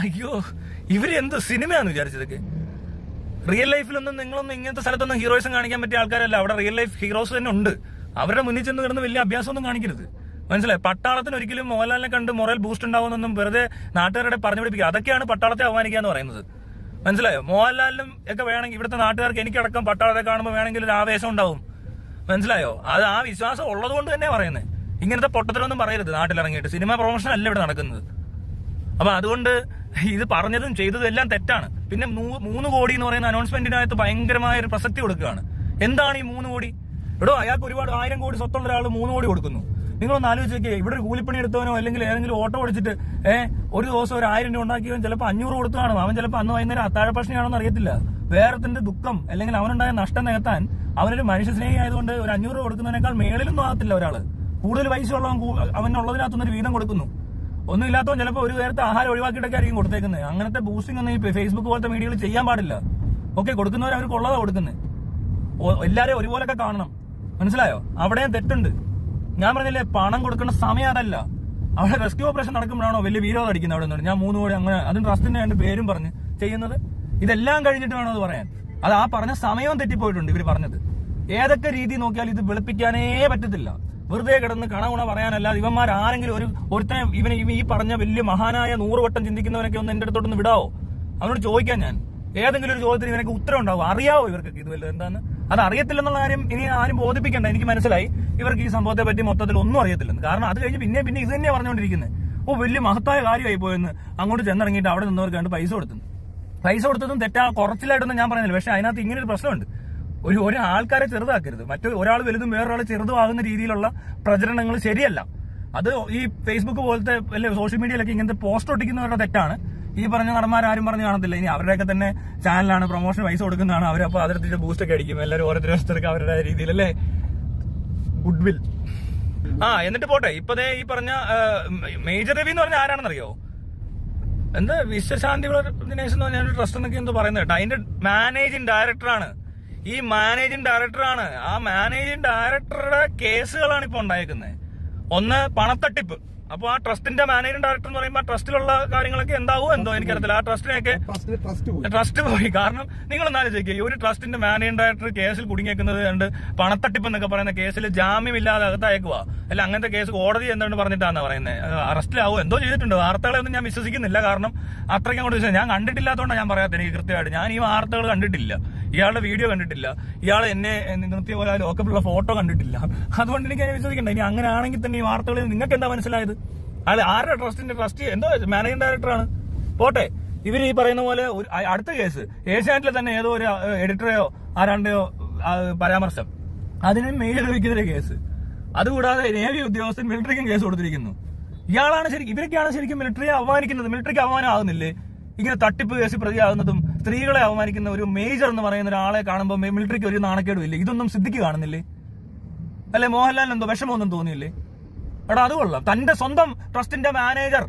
അയ്യോ ഇവർ എന്ത് സിനിമയാന്ന് വിചാരിച്ചതൊക്കെ? റിയൽ ലൈഫിലൊന്നും നിങ്ങളൊന്നും ഇങ്ങനത്തെ സ്ഥലത്തൊന്നും ഹീറോയിസം കാണിക്കാൻ പറ്റിയ ആൾക്കാരല്ല. അവിടെ റിയൽ ലൈഫ് ഹീറോസ് തന്നെ ഉണ്ട്. അവരുടെ മുന്നിൽ ചെന്ന് കിടന്ന് വലിയ അഭ്യാസമൊന്നും കാണിക്കരുത്. മനസ്സിലായി? പട്ടാളത്തിന് ഒരിക്കലും മോഹൻലാലിനെ കണ്ട് മൊറൽ ബൂസ്റ്റ് ഉണ്ടാവുമെന്നൊന്നും വെറുതെ നാട്ടുകാരുടെ പറഞ്ഞു പിടിപ്പിക്കുക. അതൊക്കെയാണ് പട്ടാളത്തെ അവമാനിക്കുക എന്ന് പറയുന്നത്. മനസ്സിലായോ? മോഹൻലാലിനും ഒക്കെ വേണമെങ്കിൽ ഇവിടുത്തെ നാട്ടുകാർക്ക് എനിക്കടക്കം പട്ടാളത്തെ കാണുമ്പോൾ വേണമെങ്കിൽ ഒരു ആവേശം ഉണ്ടാവും. മനസ്സിലായോ? അത് ആ വിശ്വാസം ഉള്ളത് കൊണ്ട് തന്നെ പറയുന്നത് ഇങ്ങനത്തെ പൊട്ടത്തിലൊന്നും പറയരുത് നാട്ടിലിറങ്ങിയിട്ട്. സിനിമ പ്രൊമോഷൻ അല്ല ഇവിടെ നടക്കുന്നത്. അപ്പൊ അതുകൊണ്ട് ഇത് പറഞ്ഞതും ചെയ്തതും എല്ലാം തെറ്റാണ്. പിന്നെ മൂന്ന് കോടി എന്ന് പറയുന്ന അനൗൺസ്മെന്റിനകത്ത് ഭയങ്കരമായ ഒരു പ്രസക്തി കൊടുക്കുകയാണ്. എന്താണ് ഈ മൂന്ന് കോടി? എടോ അയാൾക്ക് ഒരുപാട് ആയിരം കോടി സ്വത്തുള്ള ഒരാൾ മൂന്ന് കോടി കൊടുക്കുന്നു. നിങ്ങളൊന്ന് ആലോചിച്ച് നോക്കിയേ ഇവിടെ ഒരു കൂലിപ്പണി എടുത്തവനോ അല്ലെങ്കിൽ ഏതെങ്കിലും ഓട്ടോ ഓടിച്ചിട്ട് ഏഹ് ഒരു ദിവസം ഒരു ആയിരം രൂപ ഉണ്ടാക്കിയവൻ ചിലപ്പോൾ അഞ്ഞൂറ് കൊടുത്തു കാണും അവൻ ചിലപ്പോൾ അന്ന് വൈകുന്നേരം അത്താഴ പ്രശ്നമാണെന്ന് അറിയത്തില്ല. വേറത്തിന്റെ ദുഃഖം അല്ലെങ്കിൽ അവനുണ്ടായ നഷ്ടം നികത്താൻ അവനൊരു മനുഷ്യ സ്നേഹി ആയതുകൊണ്ട് ഒരു അഞ്ഞൂറ് രൂപ കൊടുക്കുന്നതിനേക്കാൾ മേളിലൊന്നും ആകത്തില്ല ഒരാൾ. കൂടുതൽ പൈസ ഉള്ളവൻ അവനുള്ളതിനകത്തുനിന്ന് ഒരു വീതം കൊടുക്കുന്നു. ഒന്നും ഇല്ലാത്തവൻ ചിലപ്പോൾ ഒരു നേരത്തെ ആഹാരം ഒഴിവാക്കിയിട്ടൊക്കെ ആയിരിക്കും കൊടുത്തേക്കുന്നത്. അങ്ങനത്തെ ബൂസ്റ്റിംഗ് ഒന്നും ഈ ഫേസ്ബുക്ക് പോലത്തെ മീഡിയകൾ ചെയ്യാൻ പാടില്ല. ഓക്കെ കൊടുക്കുന്നവർ അവർക്ക് ഉള്ളതാണ് കൊടുക്കുന്നത് എല്ലാരെയും ഒരുപോലൊക്കെ കാണണം. മനസ്സിലായോ? അവിടെയും തെറ്റുണ്ട്. ഞാൻ പറഞ്ഞില്ലേ പണം കൊടുക്കേണ്ട സമയം അതല്ല. അവിടെ റെസ്ക്യൂ ഓപ്പറേഷൻ നടക്കുമ്പോഴാണോ വലിയ വീരോധം അടിക്കുന്നത് അവിടെ നിന്ന്? ഞാൻ മൂന്ന് കോടി അങ്ങനെ അതും ട്രസ്റ്റിന്റെ രണ്ട് പേരും പറഞ്ഞ് ചെയ്യുന്നത്. ഇതെല്ലാം കഴിഞ്ഞിട്ട് വേണം അത് പറയാൻ. അത് ആ പറഞ്ഞ സമയവും തെറ്റിപ്പോയിട്ടുണ്ട് ഇവർ പറഞ്ഞത്. ഏതൊക്കെ രീതി നോക്കിയാൽ ഇത് വെളുപ്പിക്കാനേ പറ്റത്തില്ല. വെറുതെ കിടന്ന് കണകുണ പറയാനല്ലാതെ ഇവന്മാർ ആരെങ്കിലും ഒരു ഒരുത്തനെ ഇവനെ ഈ പറഞ്ഞ വലിയ മഹാനായ നൂറ് വട്ടം ചിന്തിക്കുന്നവനൊക്കെ ഒന്ന് എന്റെ അടുത്തോട്ടൊന്ന് വിടാവോ? അവനോട് ചോദിക്കാൻ ഞാൻ. ഏതെങ്കിലും ഒരു ചോദ്യത്തിന് ഇവനൊക്കെ ഉത്തരം ഉണ്ടാവും. അറിയാവോ ഇവർക്ക് ഇത് വല്ലതും എന്താന്ന് അത് അറിയത്തില്ലെന്നുള്ള കാര്യം ഇനി ആരും ബോധിപ്പിക്കേണ്ട. എനിക്ക് മനസ്സിലായി. ഇവർക്ക് ഈ സംഭവത്തെ പറ്റി മൊത്തത്തിൽ ഒന്നും അറിയത്തില്ലെന്ന്. കാരണം അത് കഴിഞ്ഞ് പിന്നെ പിന്നെ ഇത് തന്നെയാണ് പറഞ്ഞുകൊണ്ടിരിക്കുന്നത് ഓ വലിയ മഹത്തായ കാര്യമായി പോയെന്ന് അങ്ങോട്ട് ചെന്നിറങ്ങിയിട്ട് അവിടെ നിന്നവർക്ക് കണ്ട് പൈസ കൊടുത്തു പൈസ കൊടുത്തതും തെറ്റാ കുറച്ചിലായിട്ടൊന്നും ഞാൻ പറയുന്നില്ല പക്ഷെ അതിനകത്ത് ഇങ്ങനെ ഒരു പ്രശ്നമുണ്ട്. ഒരു ഒരു ആൾക്കാരെ ചെറുതാക്കരുത്. മറ്റു ഒരാൾ വലുതും വേറൊരാൾ ചെറുതുമാകുന്ന രീതിയിലുള്ള പ്രചരണങ്ങൾ ശരിയല്ല. അത് ഈ ഫേസ്ബുക്ക് പോലത്തെ അല്ലെ സോഷ്യൽ മീഡിയയിലൊക്കെ ഇങ്ങനത്തെ പോസ്റ്റ് ഒട്ടിക്കുന്നവരുടെ തെറ്റാണ്. ഈ പറഞ്ഞ നടന്മാർ ആരും പറഞ്ഞു കാണത്തില്ല. ഇനി അവരുടെയൊക്കെ തന്നെ ചാനലാണ് പ്രൊമോഷൻ പൈസ കൊടുക്കുന്നതാണ്. അവരപ്പോൾ അതിർത്തിച്ച് ബൂസ്റ്റ് ഒക്കെ അടിക്കും. എല്ലാവരും ഓരോരുത്തർ ഓരോരുത്തർക്ക് അവരുടെ രീതിയിൽ അല്ലേ? ഗുഡ് വിൽ ആ എന്നിട്ട് പോട്ടെ. ഇപ്പതേ ഈ പറഞ്ഞ മേജർ രവി എന്ന് പറഞ്ഞ ആരാണെന്നറിയോ? എന്താ വിശ്വശാന്തി ദിനേശ് എന്ന് പറഞ്ഞ ട്രസ്റ്റ് എന്നൊക്കെ എന്തോ പറയുന്നത് കേട്ടോ. അതിന്റെ മാനേജിംഗ് ഡയറക്ടറാണ് ഈ മാനേജിംഗ് ഡയറക്ടറാണ് ആ മാനേജിംഗ് ഡയറക്ടറുടെ കേസുകളാണ് ഇപ്പൊ ഉണ്ടായേക്കുന്നത്. ഒന്ന് പണത്തട്ടിപ്പ്. അപ്പൊ ആ ട്രസ്റ്റിന്റെ മാനേജിംഗ് ഡയറക്ടർ എന്ന് പറയുമ്പോൾ ട്രസ്റ്റിലുള്ള കാര്യങ്ങളൊക്കെ എന്താവും എന്തോ എനിക്കറിയത്തില്ല. ആ ട്രസ്റ്റിനെയൊക്കെ ട്രസ്റ്റ് പോയി. കാരണം നിങ്ങൾ എന്നാലും ചോദിക്കുക ഈ ഒരു ട്രസ്റ്റിന്റെ മാനേജിംഗ് ഡയറക്ടർ കേസിൽ കുടുങ്ങിയേക്കുന്നത് കണ്ട് പണത്തട്ടിപ്പ് എന്നൊക്കെ പറയുന്ന കേസിൽ ജാമ്യമില്ലാതെ അകത്തയക്കുക അല്ല അങ്ങനത്തെ കേസ് കോടതി എന്താണ് പറഞ്ഞിട്ടാണ് പറയുന്നത് അറസ്റ്റിലാവോ? എന്തോ ചെയ്തിട്ടുണ്ട്. വാർത്തകളൊന്നും ഞാൻ വിശ്വസിക്കുന്നില്ല. കാരണം അത്രയ്ക്കും അങ്ങോട്ട് ഞാൻ കണ്ടിട്ടില്ലാത്തതുകൊണ്ടാണ് ഞാൻ പറയാത്ത എനിക്ക് കൃത്യമായിട്ട്. ഞാൻ ഈ വാർത്തകൾ കണ്ടിട്ടില്ല. ഇയാളുടെ വീഡിയോ കണ്ടിട്ടില്ല. ഇയാൾ എന്നെ നിർത്തിയ പോലെ ലോക്കപ്പിലുള്ള ഫോട്ടോ കണ്ടിട്ടില്ല. അതുകൊണ്ട് എനിക്ക് അതിനെ വിശ്വസിക്കണ്ട. ഇനി അങ്ങനെ ആണെങ്കിൽ തന്നെ ഈ വാർത്തകളിൽ നിങ്ങൾക്ക് എന്താ മനസ്സിലായത്? അയാൾ ആരുടെ ട്രസ്റ്റിന്റെ ട്രസ്റ്റ് എന്തോ മാനേജിംഗ് ഡയറക്ടറാണ് പോട്ടെ. ഇവർ ഈ പറയുന്ന പോലെ അടുത്ത കേസ് ഏഷ്യാനെറ്റിലെ തന്നെ ഏതോ ഒരു എഡിറ്ററെയോ ആരാണ്ടെയോ പരാമർശം. അതിന് മെയിൽ രവിക്കെതിരെ കേസ് അതുകൂടാതെ നേവി ഉദ്യോഗസ്ഥൻ മിലിറ്ററിക്കും കേസ് കൊടുത്തിരിക്കുന്നു. ഇയാളാണ് ശരിക്കും ഇവരൊക്കെയാണ് ശരിക്കും മിലിറ്ററിയെ അപമാനിക്കുന്നത്. മിലിറ്ററിക്ക് അപമാനം ആകുന്നില്ലേ ഇങ്ങനെ തട്ടിപ്പ് കേസ് പ്രതിയാകുന്നതും സ്ത്രീകളെ അവമാനിക്കുന്ന ഒരു മേജർ എന്ന് പറയുന്ന ഒരാളെ കാണുമ്പോൾ മിലിറ്ററിക്ക് ഒരു നാണക്കേടും ഇല്ലേ? ഇതൊന്നും സിദ്ധിക്ക് കാണുന്നില്ലേ? അല്ലെ മോഹൻലാലിന് എന്തോ വിഷമമൊന്നും തോന്നിയില്ലേ? എടാ അത് കൊള്ളാം. തന്റെ സ്വന്തം ട്രസ്റ്റിന്റെ മാനേജർ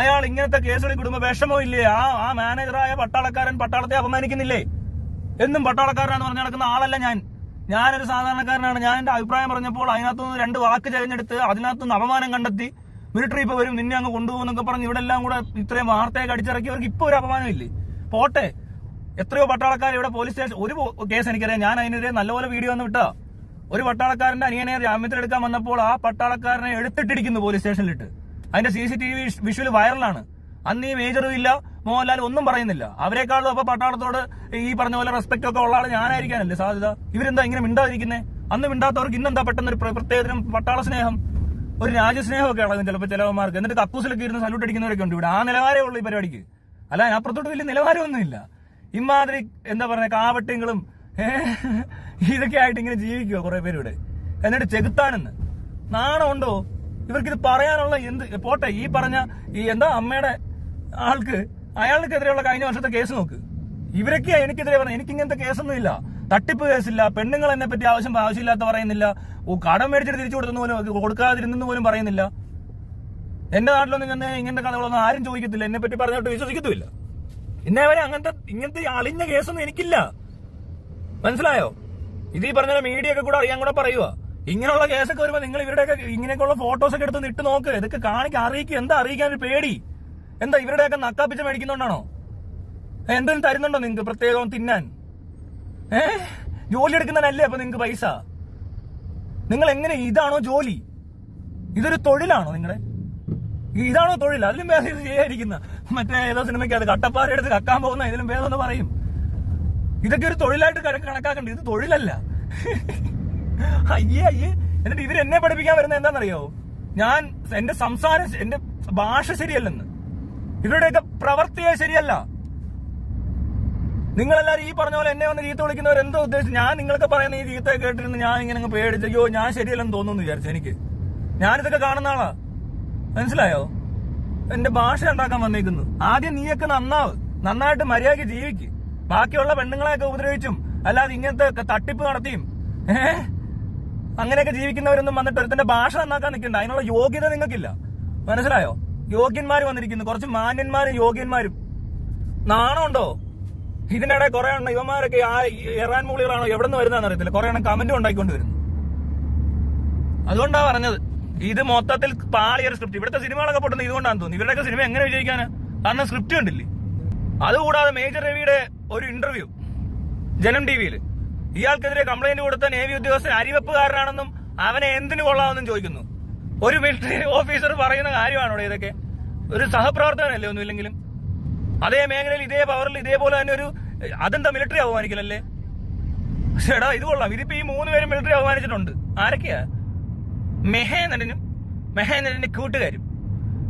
അയാൾ ഇങ്ങനത്തെ കേസുകളിൽ കുടുംബ വിഷമോ ഇല്ലേ? ആ ആ മാനേജറായ പട്ടാളക്കാരൻ പട്ടാളത്തെ അപമാനിക്കുന്നില്ലേ? എന്നും പട്ടാളക്കാരനാന്ന് പറഞ്ഞ് നടക്കുന്ന ആളല്ല ഞാൻ. ഞാനൊരു സാധാരണക്കാരനാണ്. ഞാൻ എന്റെ അഭിപ്രായം പറഞ്ഞപ്പോൾ അതിനകത്തുനിന്ന് രണ്ട് വാക്ക് തിരഞ്ഞെടുത്ത് അതിനകത്തുനിന്ന് അപമാനം കണ്ടെത്തി മിലിറ്ററി ഇപ്പൊ വരും നിന്നെ അങ്ങ് കൊണ്ടുപോകുന്നൊക്കെ പറഞ്ഞ് ഇവിടെ എല്ലാം കൂടെ ഇത്രയും വാർത്തയൊക്കെ അടിച്ചിറക്കിയവർക്ക് ഇപ്പൊ ഒരു അപമാനം ഇല്ലേ പോട്ടെ. എത്രയോ പട്ടാളക്കാർ ഇവിടെ പോലീസ് സ്റ്റേഷൻ ഒരു കേസ് എനിക്കറിയാം. ഞാൻ അതിനെതിരെ നല്ലപോലെ വീഡിയോ ഒന്ന് വിട്ടാ ഒരു പട്ടാളക്കാരന്റെ അനിയനെ ജാമ്യത്തിലെടുക്കാൻ വന്നപ്പോൾ ആ പട്ടാളക്കാരനെ എടുത്തിട്ടിരിക്കുന്നു പോലീസ് സ്റ്റേഷനിലിട്ട് അതിന്റെ C C T V visual വൈറലാണ് അന്ന് ഈ മേജറും ഇല്ല. മോഹൻലാൽ ഒന്നും പറയുന്നില്ല. അവരെക്കാളും അപ്പൊ പട്ടാളത്തോട് ഈ പറഞ്ഞ പോലെ റെസ്പെക്ട് ഒക്കെ ഉള്ള ആൾ ഞാനായിരിക്കാനല്ലേ സാധ്യത? ഇവരെന്താ ഇങ്ങനെ മിണ്ടാതിരിക്കുന്നേ? അന്ന് മിണ്ടാത്തവർക്ക് ഇന്നെന്താ പെട്ടെന്ന് ഒരു പ്ര- പ്രത്യേകതരം പട്ടാള സ്നേഹം? ഒരു രാജ്യസ്നേഹമൊക്കെ ഇളകും ചിലപ്പോൾ ചിലവന്മാർക്ക്? എന്നിട്ട് കക്കൂസിലൊക്കെ ഇരുന്ന് സല്യൂട്ട് അടിക്കുന്നവരൊക്കെ ഉണ്ട് ഇവിടെ. ആ നിലവാരമുള്ള ഈ പരിപാടിക്ക്. അല്ല അപ്പുറത്തോട്ട് വലിയ നിലവാരമൊന്നുമില്ല. ഇമാതിരി എന്താ പറയുക കാവട്ടിങ്ങളും ഇതൊക്കെ ആയിട്ട് ഇങ്ങനെ ജീവിക്കുക കുറെ പേര് ഇവിടെ എന്നിട്ട് ചെകുത്താനെന്ന്. നാണമുണ്ടോ? ഇത് പറയാനുള്ള എന്ത് പോട്ടെ ഈ പറഞ്ഞ ഈ എന്താ അമ്മയുടെ ആൾക്ക് അയാൾക്കെതിരെയുള്ള കഴിഞ്ഞ വർഷത്തെ കേസ് നോക്ക്. ഇവരൊക്കെയാ എനിക്കെതിരെ പറഞ്ഞത്. എനിക്ക് ഇങ്ങനത്തെ കേസൊന്നും ഇല്ല തട്ടിപ്പ് കേസില്ല. പെണ്ണുങ്ങൾ എന്നെ പറ്റി ആവശ്യം ആവശ്യമില്ലാത്ത പറയുന്നില്ല. കടം മേടിച്ചിട്ട് തിരിച്ചു കൊടുത്തെന്ന് പോലും കൊടുക്കാതിരുന്നെന്ന് പോലും പറയുന്നില്ല. എന്റെ നാട്ടിലൊന്നും ഇങ്ങനെ ഇങ്ങനത്തെ കഥകളൊന്നും ആരും ചോദിക്കത്തില്ല. എന്നെ പറ്റി പറഞ്ഞിട്ട് വിശ്വസിക്കത്തുമില്ല. ഇന്നേ വരെ അങ്ങനത്തെ ഇങ്ങനത്തെ അളിഞ്ഞ കേസൊന്നും എനിക്കില്ല. മനസ്സിലായോ? ഇത് ഈ പറഞ്ഞ മീഡിയ ഒക്കെ കൂടെ അറിയാൻ കൂടെ പറയുക ഇങ്ങനെയുള്ള കേസൊക്കെ വരുമ്പോ നിങ്ങൾ ഇവരുടെയൊക്കെ ഇങ്ങനെയൊക്കെയുള്ള ഫോട്ടോസ് ഒക്കെ എടുത്ത് ഇട്ട് നോക്ക്. ഇതൊക്കെ കാണിക്ക് അറിയിക്കുക എന്താ അറിയിക്കാൻ ഒരു പേടി? എന്താ ഇവരുടെയൊക്കെ നക്കാപ്പിച്ച് മേടിക്കുന്നുണ്ടാണോ? എന്തെങ്കിലും തരുന്നുണ്ടോ നിങ്ങക്ക് പ്രത്യേകം തിന്നാൻ? ഏ ജോലി എടുക്കുന്നതിനല്ലേ അപ്പൊ നിങ്ങക്ക് പൈസ? നിങ്ങൾ എങ്ങനെ ഇതാണോ ജോലി? ഇതൊരു തൊഴിലാണോ നിങ്ങളുടെ ഇതാണോ തൊഴിൽ? അതിലും ഭേദം ഇത് ചെയ്യാതിരിക്കുന്ന. മറ്റേ ഏതോ സിനിമയ്ക്ക് അത് എടുത്ത് കക്കാൻ പോകുന്ന ഇതിലും ഭേദം എന്ന് പറയും. ഇതൊക്കെ ഒരു തൊഴിലായിട്ട് കണ- കണക്കാക്കണ്ട. ഇത് തൊഴിലല്ല. അയ്യേ അയ്യേ. എന്നിട്ട് ഇവർ എന്നെ പഠിപ്പിക്കാൻ വരുന്നത് എന്താണെന്നറിയോ? ഞാൻ എന്റെ സംസാരം എന്റെ ഭാഷ ശരിയല്ലെന്ന്. ഇവരുടെയൊക്കെ പ്രവർത്തിയെ ശരിയല്ല. നിങ്ങളെല്ലാരും ഈ പറഞ്ഞ പോലെ എന്നെ വന്ന് ചീത്ത വിളിക്കുന്നവർ എന്തോ ഉദ്ദേശിച്ചു ഞാൻ നിങ്ങൾക്ക് പറയുന്ന ഈ ചീത്ത കേട്ടിരുന്ന് ഞാൻ ഇങ്ങനെ പേടിച്ചോ ഞാൻ ശരിയല്ലെന്ന് തോന്നുന്നു വിചാരിച്ചു എനിക്ക്. ഞാനിതൊക്കെ കാണുന്ന ആളാ. മനസ്സിലായോ? എന്റെ ഭാഷ ഉണ്ടാക്കാൻ വന്നേക്കുന്നു. ആദ്യം നീയൊക്കെ നന്നാവ്. നന്നായിട്ട് മര്യാദയ്ക്ക് ജീവിക്ക്. ബാക്കിയുള്ള പെണ്ണുങ്ങളെയൊക്കെ ഉപദ്രവിച്ചും അല്ലാതെ ഇങ്ങനത്തെ തട്ടിപ്പ് നടത്തിയും. ഏഹ് അങ്ങനെയൊക്കെ ജീവിക്കുന്നവരൊന്നും വന്നിട്ട് ഒരുത്തന്റെ ഭാഷ നന്നാക്കാൻ നിൽക്കണ്ട. അതിനുള്ള യോഗ്യത നിങ്ങൾക്കില്ല. മനസ്സിലായോ? യോഗ്യന്മാർ വന്നിരിക്കുന്നു. കുറച്ച് മാന്യന്മാരും യോഗ്യന്മാരും. നാണമുണ്ടോ? ഇതിനിടെ കുറെ എണ്ണം ഇവന്മാരൊക്കെ ആ ഇറാൻ മൂളികളാണോ എവിടെ നിന്ന് വരുന്നതെന്ന് അറിയത്തില്ല. കുറെ എണ്ണം കമന്റും ഉണ്ടാക്കിക്കൊണ്ട് വരുന്നു അതുകൊണ്ടാ പറഞ്ഞത്. ഇത് മൊത്തത്തിൽ പാളിയൊരു സ്ക്രിപ്റ്റ് ഇവിടുത്തെ സിനിമകളൊക്കെ പൊട്ടുന്നത് ഇതുകൊണ്ടാന്ന് തോന്നുന്നു. ഇവരുടെയൊക്കെ സിനിമ എങ്ങനെ വിജയിക്കാന്? കാരണം സ്ക്രിപ്റ്റ് കണ്ടില്ലേ? അതുകൂടാതെ മേജർ രവിയുടെ ഒരു ഇന്റർവ്യൂ ജനം ടി ഇയാൾക്കെതിരെ കംപ്ലൈന്റ് കൊടുത്ത നേവി ഉദ്യോഗസ്ഥൻ അരിവെപ്പുകാരനാണെന്നും അവനെ എന്തിനു കൊള്ളാമെന്നും ചോദിക്കുന്നു. ഒരു മിലിറ്ററി ഓഫീസർ പറയുന്ന കാര്യമാണോ ഇതൊക്കെ? ഒരു സഹപ്രവർത്തകനല്ലേ ഒന്നുമില്ലെങ്കിലും അതേ മേഖലയിൽ ഇതേ പവറിൽ ഇതേപോലെ തന്നെ ഒരു അതെന്താ മിലിറ്ററി അപമാനിക്കലല്ലേ? പക്ഷേടാ ഇത് കൊള്ളാം. ഇതിപ്പോ ഈ മൂന്ന് പേരും മിലിറ്ററി അപമാനിച്ചിട്ടുണ്ട്. ആരൊക്കെയാ? മെഹേന്ദ്രനും മെഹേന്ദ്രന്റെ കൂട്ടുകാരും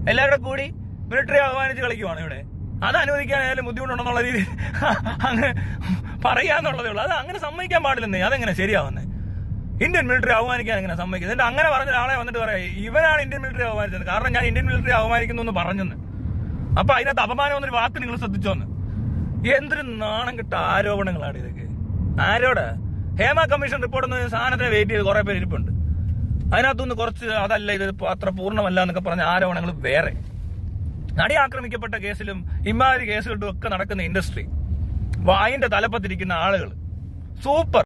എല്ലാവരുടെ കൂടി മിലിറ്ററി ആഹ്വാനിച്ച് കളിക്കുവാണ് ഇവിടെ. അത് അനുവദിക്കാനായാലും ബുദ്ധിമുട്ടുണ്ടെന്നുള്ള രീതിയിൽ അങ്ങനെ പറയാന്നുള്ളതേ ഉള്ളൂ. അത് അങ്ങനെ സമ്മതിക്കാൻ പാടില്ലെന്നേ. അതെങ്ങനെ ശരിയാവുന്നേ? ഇന്ത്യൻ മിലിറ്ററി അവമാനിക്കാൻ എങ്ങനെ സമ്മതിക്കുന്നത്? എന്നിട്ട് അങ്ങനെ പറഞ്ഞ ഒരാളെ വന്നിട്ട് പറയാം ഇവനാണ് ഇന്ത്യൻ മിലിറ്ററി അവമാനിച്ചത് കാരണം ഞാൻ ഇന്ത്യൻ മിലിറ്ററി അവമാനിക്കുന്നു എന്ന് പറഞ്ഞെന്ന്. അപ്പൊ അതിനകത്ത് അപമാനം എന്നൊരു വാക്ക് നിങ്ങൾ ശ്രദ്ധിച്ചോന്ന്? എന്തൊരു നാണം കിട്ട ആരോപണങ്ങളാണ് ഇതൊക്കെ. ആരോടാ? ഹേമ കമ്മീഷൻ റിപ്പോർട്ട് എന്ന സാധനത്തിന് വെയിറ്റ് ചെയ്ത് കുറെ പേര് ഇരിപ്പുണ്ട്. അതിനകത്തുനിന്ന് കുറച്ച് അതല്ല ഇത് അത്ര പൂർണമല്ല എന്നൊക്കെ പറഞ്ഞ ആരോപണങ്ങൾ വേറെ. നടി ആക്രമിക്കപ്പെട്ട കേസിലും ഇമാതിരി കേസുകളിലും ഒക്കെ നടക്കുന്ന ഇൻഡസ്ട്രി അതിന്റെ തലപ്പത്തിരിക്കുന്ന ആളുകൾ സൂപ്പർ.